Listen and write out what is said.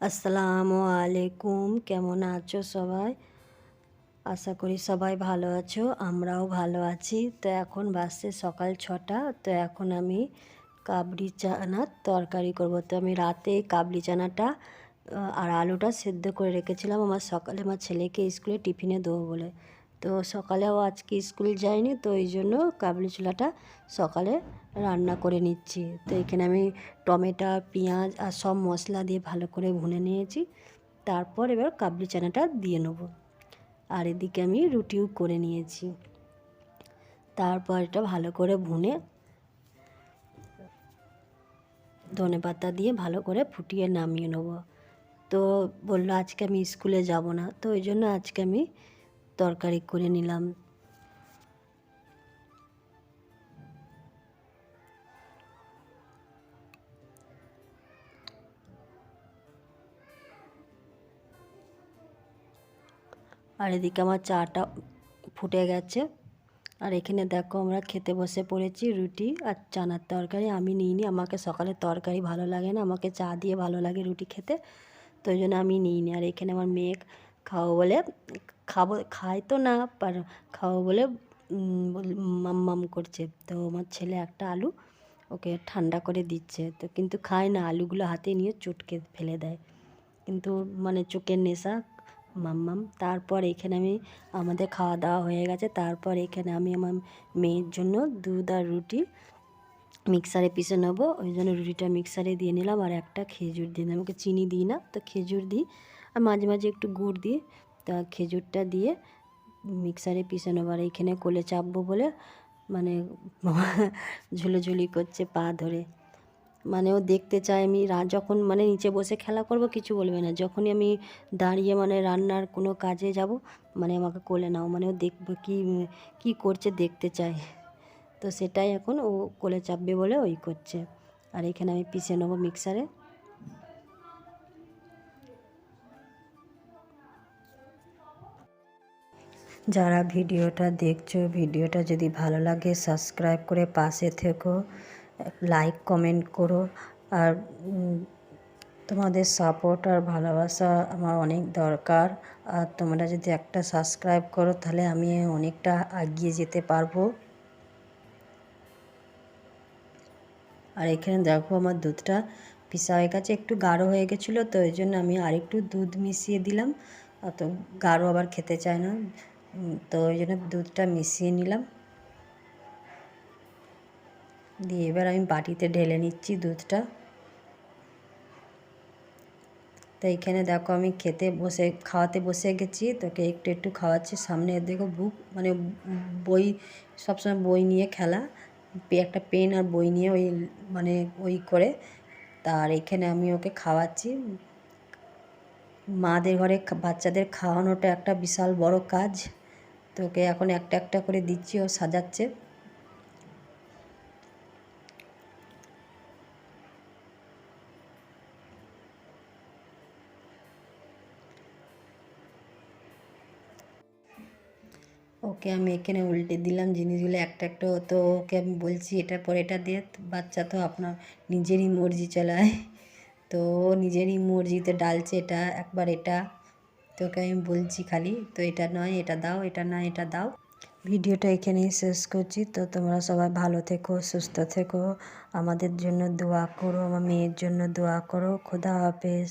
আসসালামু আলাইকুম। কেমন আছো সবাই? আশা করি সবাই ভালো আছো, আমরাও ভালো আছি। তো এখন বাসে সকাল ছটা, তো এখন আমি কাবলি চানার তরকারি করব। তো আমি রাতে কাবলি চানাটা আর আলুটা সেদ্ধ করে রেখেছিলাম। আমার সকালে আমার ছেলেকে স্কুলে টিফিনে দেবো বলে। তো সকালেও আজকে স্কুল যায়নি তো এই জন্য কাবলি ছোলাটা সকালে রান্না করে নিচ্ছি। তো এখানে আমি টমেটো, পেঁয়াজ আর সব মশলা দিয়ে ভালো করে ভুনে নিয়েছি। তারপর এবার কাবলি চানাটা দিয়ে নেব। আর এদিকে আমি রুটিও করে নিয়েছি। তারপর এটা ভালো করে ভুনে ধনে পাতা দিয়ে ভালো করে ফুটিয়ে নামিয়ে নেব। তো বলল আজকে আমি স্কুলে যাব না, তো ওই জন্য আজকে আমি তরকারি করে নিলাম। আর এদিকে আমার চাটা ফুটে গেছে। আর এখানে দেখো আমরা খেতে বসে পড়েছি রুটি আর চানার তরকারি। আমি নিইনি, আমাকে সকালে তরকারি ভালো লাগে না, আমাকে চা দিয়ে ভালো লাগে রুটি খেতে, তো ওই জন্য আমি নিইনি। আর এখানে আমার মেয়ে খাও বলে খাব, খায় তো না, পার খাব বলে মাম মাম করছে। তো আমার ছেলে একটা আলু ওকে ঠান্ডা করে দিচ্ছে। তো কিন্তু খায় না, আলুগুলো হাতে নিয়ে চটকে ফেলে দেয়। কিন্তু মানে চোখের নেশা মাম্মাম তারপর এখানে আমি, আমাদের খাওয়া দাওয়া হয়ে গেছে। তারপর এখানে আমি আমার মেয়ের জন্য দুধ আর রুটি মিক্সারে পিষে নেব। ওই জন্য রুটিটা মিক্সারে দিয়ে নিলাম। আর একটা খেজুর দিয়ে আমাকে চিনি দিই না, তো খেজুর দিই। আর মাঝে মাঝে একটু গুড় দিই। তা খেজুরটা দিয়ে মিক্সারে পিষে নেব আর এইখানে কোলে চাপবো বলে মানে ঝুলোঝুলি করছে পা ধরে। মানে ও দেখতে চায় আমি যখন মানে নিচে বসে খেলা করব কিছু বলবে না। যখনই আমি দাঁড়িয়ে মানে রান্নার কোনো কাজে যাব মানে আমাকে কোলে নাও। মানে ও দেখবে কি কি করছে দেখতে চায়। তো সেটাই এখন ও কোলে চাপবে বলে ওই করছে। আর এখানে আমি পিষে নেব মিক্সারে। যারা ভিডিওটা দেখছ, ভিডিওটা যদি ভালো লাগে সাবস্ক্রাইব করে পাশে থেকো লাইক কমেন্ট করো। আর তোমাদের সাপোর্ট আর ভালোবাসা আমার অনেক দরকার। আর তোমরা যদি একটা সাবস্ক্রাইব করো, তাহলে আমি অনেকটা এগিয়ে যেতে পারব। আর এখানে দেখো আমার দুধটা পিসা হয়ে গেছে, একটু গাঢ় হয়ে গেছিল, তো ওই জন্য আমি আরেকটু দুধ মিশিয়ে দিলাম। তো গাঢ় আবার খেতে চায় না। তো ওই জন্য দুধটা মিশিয়ে নিলাম। দিয়ে এবার আমি বাটিতে ঢেলে নিচ্ছি দুধটা। তো এইখানে দেখো আমি খেতে বসে, খাওয়াতে বসে গেছি, তোকে একটু একটু খাওয়াচ্ছি। সামনে দেখো বুক মানে বই, সবসময় বই নিয়ে খেলা। একটা পেন আর বই নিয়ে ওই মানে ওই করে। তার এখানে আমি ওকে খাওয়াচ্ছি। মাদের ঘরে বাচ্চাদের খাওয়ানোটা একটা বিশাল বড় কাজ। তোকে এখন একটা একটা করে দিচ্ছি, ও সাজাচ্ছে। ওকে আমি এখানে উল্টে দিলাম জিনিসগুলো, একটা একটা তো ওকে আমি বলছি এটার পর এটা দিয়ে বাচ্চা তো আপনার নিজেরই মর্জি চালায়। তো নিজেরই মর্জিতে ডালছে, এটা একবার এটা। তোকে আমি বলছি খালি, তো এটা নয়, এটা দাও, এটা নয় এটা দাও। ভিডিওটা এখানেই শেষ করছি, তো তোমরা সবাই ভালো থেকো, সুস্থ থেকো। আমাদের জন্য দোয়া করো, আমার মেয়ের জন্য দোয়া করো। খোদা হাফেজ।